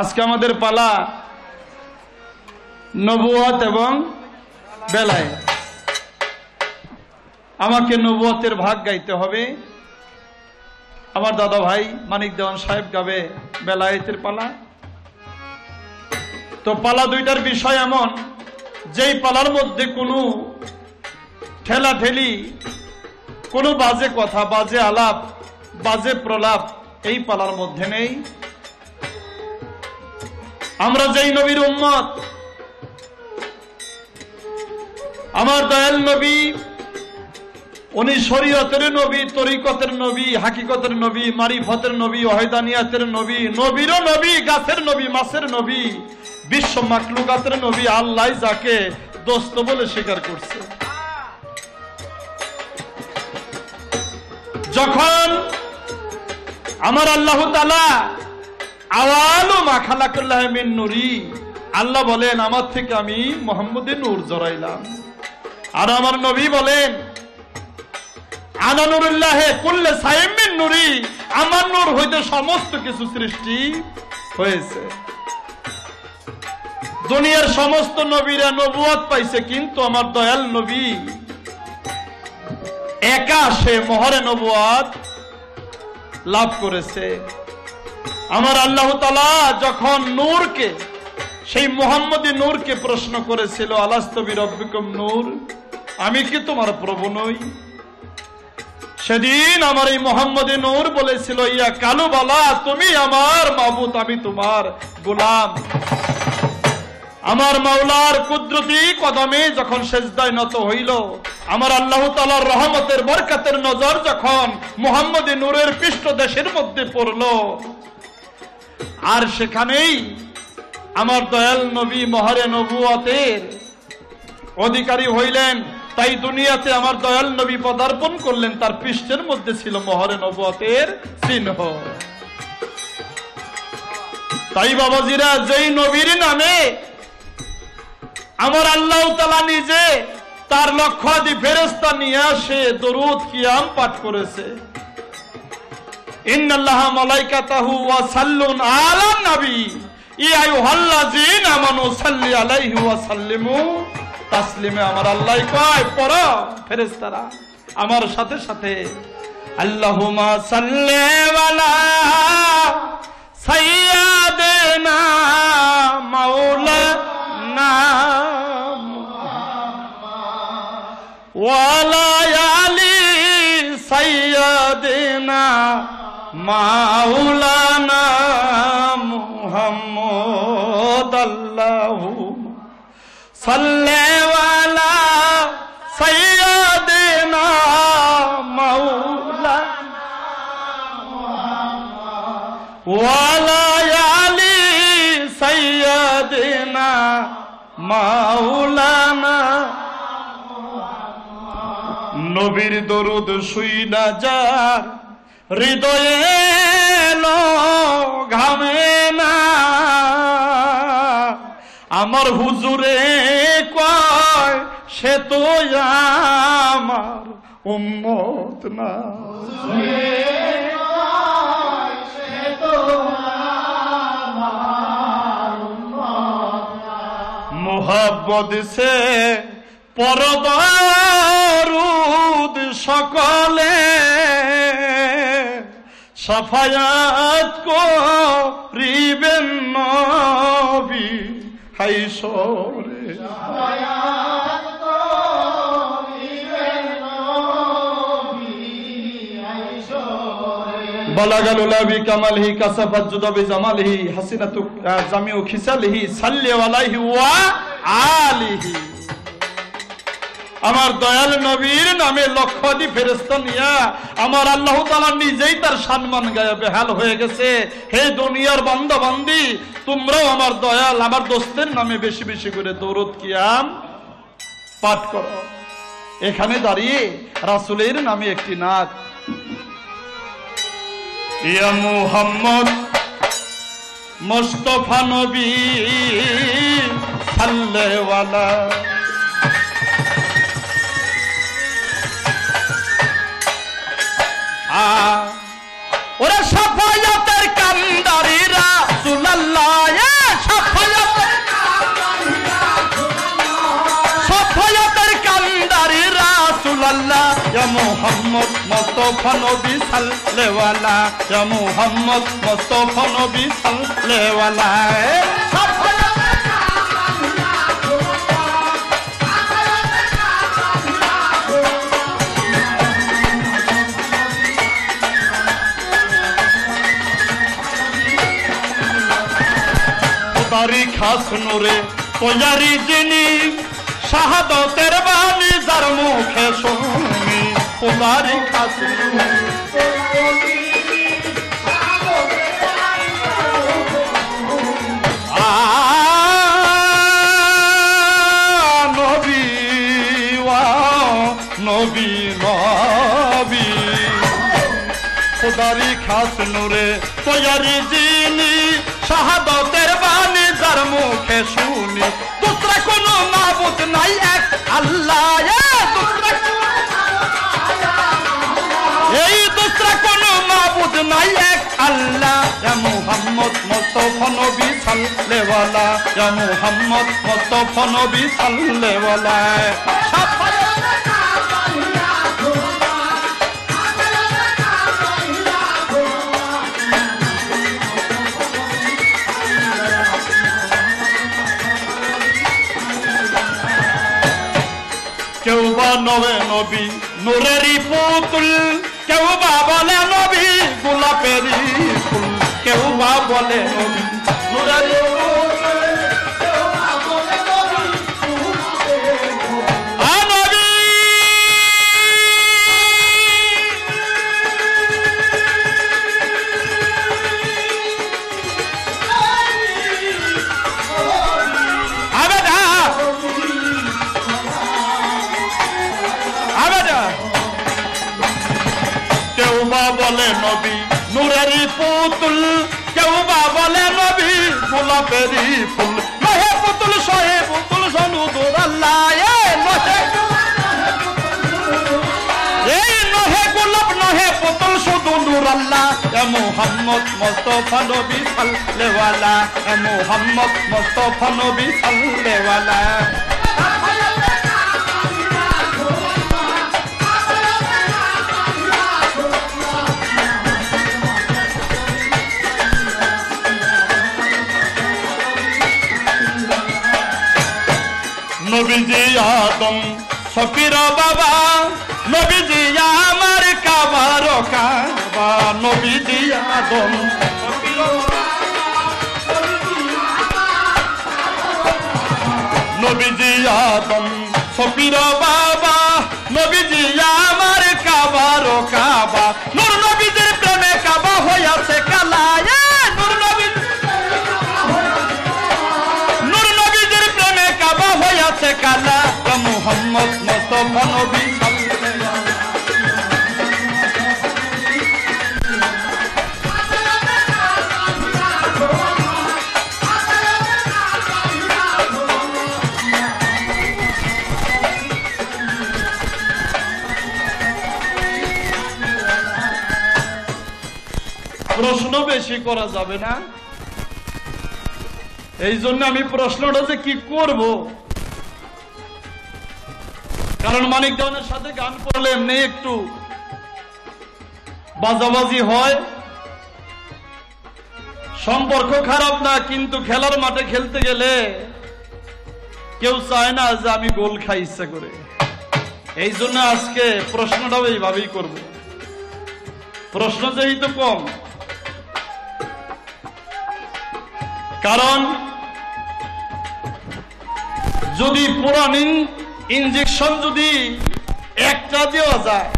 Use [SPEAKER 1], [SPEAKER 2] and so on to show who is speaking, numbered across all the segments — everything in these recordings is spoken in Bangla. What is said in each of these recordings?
[SPEAKER 1] আজকে আমাদের পালা নবুয়াত এবং বেলায়। আমাকে নবুয়তের ভাগ গাইতে হবে। আমার দাদা ভাই মানিক দেওয়ান সাহেব গাবে বেলায়েতের পালা। তো পালা দুইটার বিষয় এমন, যেই পালার মধ্যে কোনো ঠেলা ঠেলি কোনো বাজে কথা, বাজে আলাপ, বাজে প্রলাপ এই পালার মধ্যে নেই। আমরা যেই নবীর উম্মত, আমার দয়াল নবী, উনি শরীয়তের নবী, তরিকতের নবী, হাকিকতের নবী, মারিফতের নবী, ওহেদানিয়াতের নবী, নবীরও নবী, গাছের নবী, মাছের নবী, বিশ্ব মাকলুকাতের নবী, আল্লাহ যাকে দোস্ত বলে স্বীকার করছে। যখন আমার আল্লাহ তালা আওয়ালো নুরি। আল্লাহ বলেন, আমার থেকে আমি মোহাম্মদে নূর জড়াইলাম। আর আমার নবী বলেন আনানুরুল্লাহে কুল্লে সাইমিন নুরি। আমার নূর হইতে সমস্ত কিছু সৃষ্টি হয়েছে। দুনিয়ার সমস্ত নবীরা নবুয়াত পাইছে, কিন্তু আমার দয়াল নবী একা সে মহরে নবুয়াত লাভ করেছে। আমার আল্লাহ তালা যখন নূরকে, সেই মোহাম্মদী নূরকে প্রশ্ন করেছিল আলাস্তবী রব্বিকম নূর? আমি কি তোমার প্রভু নই? সেদিন আমার এই মোহাম্মদী নূর বলেছিল, ইয়া কালু বালা তুমি আমার মাবুত আমি তোমার গোলাম। আমার মাওলার কুদরতি কদমে যখন সেজদায় নত হইল, আমার আল্লাহ তালার রহমতের বরকাতের নজর যখন মোহাম্মদী নূরের পৃষ্ঠ দেশের মধ্যে পড়ল আর সেখানেই আমার দয়াল নবী মহারে নবুয়াতের অধিকারী হইলেন। তাই দুনিয়াতে আমার দয়াল নবী পদার্পণ করলেন, তার পৃষ্ঠের মধ্যে ছিল মহরে নবুয়াতের চিহ্ন। তাই বাবাজিরা, যেই নবীর নামে আমার আল্লাহ তালা নিজে তার লক্ষাধি ফেরেস্তা নিয়ে আসে, দরুদ কিয়াম পাঠ করেছে। আমার সাথে সাথে। আল্লাহুমা সাল্লি আলি মাওলানা মুহাম্মদ আল্লাহুম্মা সাল্লি ওয়ালা সাইয়্যিদিনা মাওলানা ওয়ালা আলি সাইয়্যিদিনা মাওলানা নবীর দরুদ শুই না হৃদয়ে ঘামে না। আমার হুজুরে কয়, সে তো আমার উম্মত না। মোহাব্বত সে পরদরুদ সকলে সাফায়াত করিবেন নবী হাইসরে বালাগাল উলাবি কামালহি কাসাফাত জুদাবি জামালহি হাসিনাতু জামিউ খিসালহি সাল্লি আলাইহি ওয়া আলিহি। আমার দয়াল নবীর নামে লক্ষাধি ফেরেস্তা নিয়া আমার আল্লাহ তালা নিজেই তার সম্মান গায়ে বেহাল হয়ে গেছে। হে দুনিয়ার বান্দি তোমরাও আমার দয়াল, আমার দোস্তের নামে বেশি বেশি করে দৌরত কিয়াম পাঠ করো। এখানে দাঁড়িয়ে রাসুলের নামে একটি নাচ ইয়া মুহাম্মদ মুস্তফা নবী সাল্লেওয়ালা ওরা সফলতার কান্দারিরা, সুলাল্লাহ সফলতার সফলতার কান্দারিরা সুলাল্লাহ মোহাম্মদ মোস্তফা নবী সাল্লেওয়ালা মোহাম্মদ মোস্তফা নবী সাল্লেওয়ালা সফল খোদারি খাস নূরে। তৈয়ারি যিনি, শাহাদতের বাণী যার মুখে শুনি। খোদারি খাস নবী নবী নবী। খুদারি খাস নূরে। তৈয়ারি জিনি শাহাদতের যার মুখে শুনি? দুসরা কোনো মাবুদ নাই এক আল্লাহ। এই দুসরা কোনো মাবুদ নাই এক আল্লাহ। মোহাম্মদ মত নবী সাল্লেওয়ালা মত মুহাম্মদ মুস্তাফা নবী সাল্লেওয়ালা নবে নবী নূরেরই পুতুল কেউ বা বলে নবী গোলাপেরই কেউ বা বলে নবী, নূরেরই পুতুল। কেউ বা বলে নবী, গোলাপেরই ফুল। নহে পুতুল, সহে পুতুল, সনু দূর আল্লাহ এ নহে এই নহে গোলাপ, নহে পুতুল মুহাম্মদ মুস্তাফা নবী সাল্লেওয়ালা এ নবীজি আদম, সফির বাবা। নবীজি আমার কাবার কাবা। নবীজি আদম নবীজি আদম, সফির বাবা। নবীজি আমার কাবার কাবা। মুহাম্মদ মুস্তাফা নবী প্রশ্ন বেশি করা যাবে না। এই জন্য আমি প্রশ্নটা যে কি করব? কারণ মানিক দেওয়ানের সাথে গান করলে এমনি একটু বাজাবাজি হয়। সম্পর্ক খারাপ না, কিন্তু খেলার মাঠে খেলতে গেলে কেউ চায় না যে আমি গোল খাই ইচ্ছা করে। এই জন্য আজকে প্রশ্নটাও এইভাবেই করব। প্রশ্ন যেহেতু কম, কারণ যদি পুরান ইঞ্জেকশন যদি একটা দেওয়া যায়,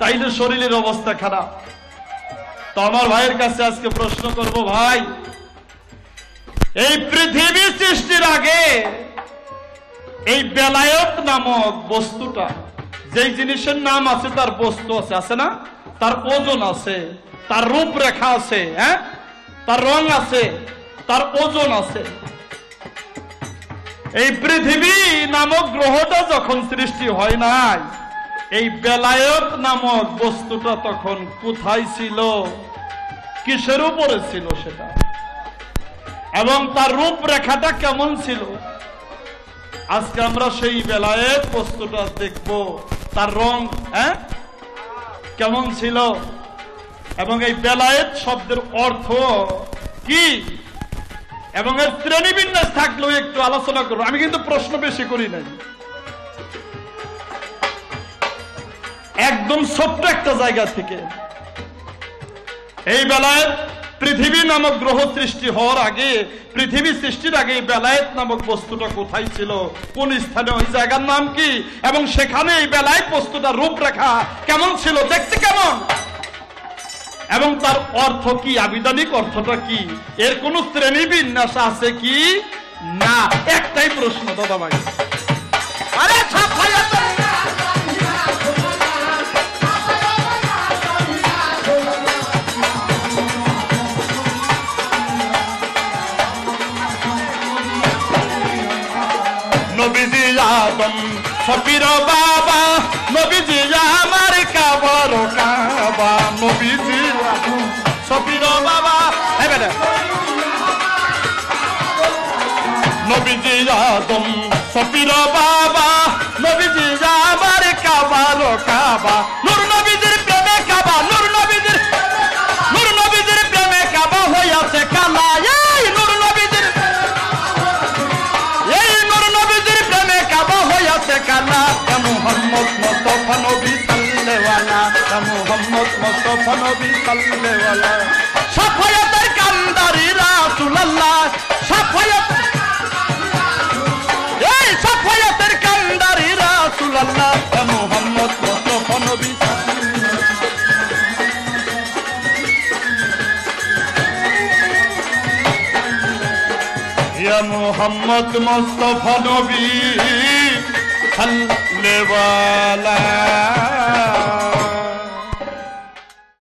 [SPEAKER 1] তাইলে শরীরের অবস্থা খারাপ। তো আমার ভাইয়ের কাছে আজকে প্রশ্ন করব, ভাই, এই পৃথিবী সৃষ্টির আগে এই বেলায়ত নামক বস্তুটা, যেই জিনিসের নাম আছে, তার বস্তু আছে আছে না? তার ওজন আছে, তার রূপরেখা আছে হ্যাঁ? তার রং আছে, তার ওজন আছে। এই পৃথিবী নামক গ্রহটা যখন সৃষ্টি হয় নাই, এই বেলায়ত নামক বস্তুটা তখন কোথায় ছিল? কিসের উপরে ছিল সেটা? এবং তার রূপরেখাটা কেমন ছিল? আজকে আমরা সেই বেলায়ত বস্তুটা দেখব। তার রং হ্যাঁ? কেমন ছিল? এবং এই বেলায়েত শব্দের অর্থ কি? এবং এর শ্রেণীবিন্যাস থাকলেও একটু আলোচনা করব আমি কিন্তু প্রশ্ন বেশি করি নাই। একদম ছোট্ট একটা জায়গা থেকে। এই বেলায় পৃথিবী নামক গ্রহ সৃষ্টি হওয়ার আগে, পৃথিবী সৃষ্টির আগে বেলায়েত নামক বস্তুটা কোথায় ছিল? কোন স্থানে? ওই জায়গার নাম কি? এবং সেখানে এই বেলায়েত বস্তুটা রূপরেখা কেমন ছিল? দেখতে কেমন? এবং তার অর্থ কি? আবিধানিক অর্থটা কি? এর কোন শ্রেণি বিন্যাস আছে কি? না। একটাই প্রশ্ন দাদা ভাই।
[SPEAKER 2] আরে
[SPEAKER 1] নবীজি আদম বাবা। নবীজি আমার কাবার কাবা নবীজি আদম ফকির বাবা এই বেটা নবীজি আদম মুস্তাফা নবী সাফায়াতের কান্দারি রাসূলুল্লাহ, সাফায়াত এই কান্দারি রাসূলুল্লাহ মুহাম্মদ মুস্তাফা নবী মুহাম্মদ মুস্তাফা নবী সাল্লেওয়ালা